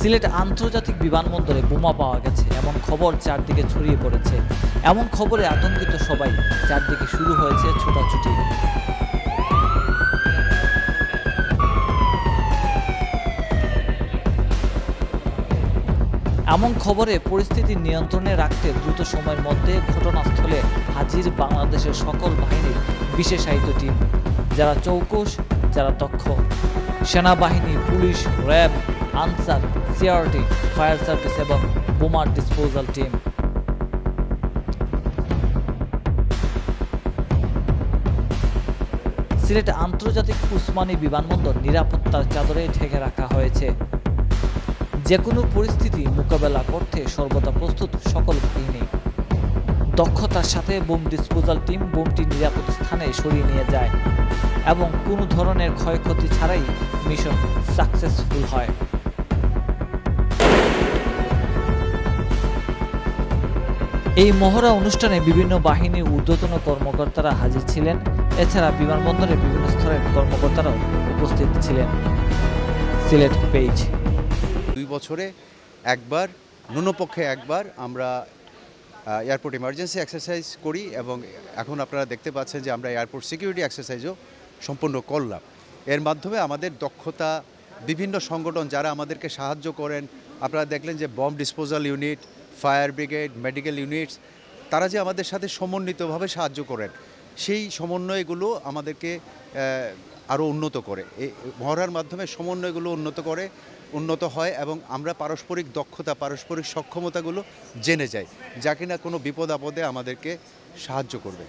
সিলেট আন্তর্জাতিক বিমানবন্দরে বোমা পাওয়া গেছে। এমন খবর চারদিকে ছড়িয়ে পড়েছে। এমন খবরে আতঙ্কিত সবাই। চারদিকে শুরু হয়েছে ছোটাছুটি। এমন খবরে পরিস্থিতি নিয়ন্ত্রণে রাখতে দ্রুত সময়ের মধ্যে ঘটনাস্থলে হাজির বাংলাদেশের সকল বাহিনীর বিশেষায়িত টিম। যারা চৌকস, যারা দক্ষ। সেনাবাহিনী, police, RAB Ansar, CRT, fire service এবং বোমার ডিসপোজাল টিম সিলেট আন্তর্জাতিক উসমানী বিমানবন্দর নিরাপত্তার চাদরে ঢেকে রাখা হয়েছে। যে কোনো পরিস্থিতি মোকাবেলা করতে সর্বদা প্রস্তুত সকল বাহিনী। দক্ষতার সাথে বোম ডিসপোজাল টিম বোমটি নিরাপদ স্থানে সরিয়ে নিয়ে যায় এবং কোনো ধরনের ক্ষয়ক্ষতি ছাড়াই মিশন সাকসেসফুল হয়। এই মহড়া অনুষ্ঠানে বিভিন্ন বাহিনীর ঊর্ধ্বতন কর্মকর্তারা হাজির ছিলেন। এছাড়া বিমানবন্দরের বিভিন্ন স্তরের কর্মকর্তারাও উপস্থিত ছিলেন। সিলেট পেজ দুই বছরে একবার, ন্যূনপক্ষে একবার আমরা এয়ারপোর্ট ইমার্জেন্সি এক্সারসাইজ করি এবং এখন আপনারা দেখতে পাচ্ছেন যে আমরা এয়ারপোর্ট সিকিউরিটি এক্সারসাইজও সম্পন্ন করলাম। এর মাধ্যমে আমাদের দক্ষতা, বিভিন্ন সংগঠন যারা আমাদেরকে সাহায্য করেন, আপনারা দেখলেন যে bomb disposal unit fire brigade, medical units, তারা যে আমাদের সাথে সমন্বিতভাবে সাহায্য করেন, সেই সমন্বয়গুলো আমাদেরকে আরও উন্নত করে। মহড়ার মাধ্যমে সমন্বয়গুলো উন্নত করে, উন্নত হয় এবং আমরা পারস্পরিক দক্ষতা, পারস্পরিক সক্ষমতাগুলো জেনে যাই, যা কিনা কোনো বিপদ আপদে আমাদেরকে সাহায্য করবে।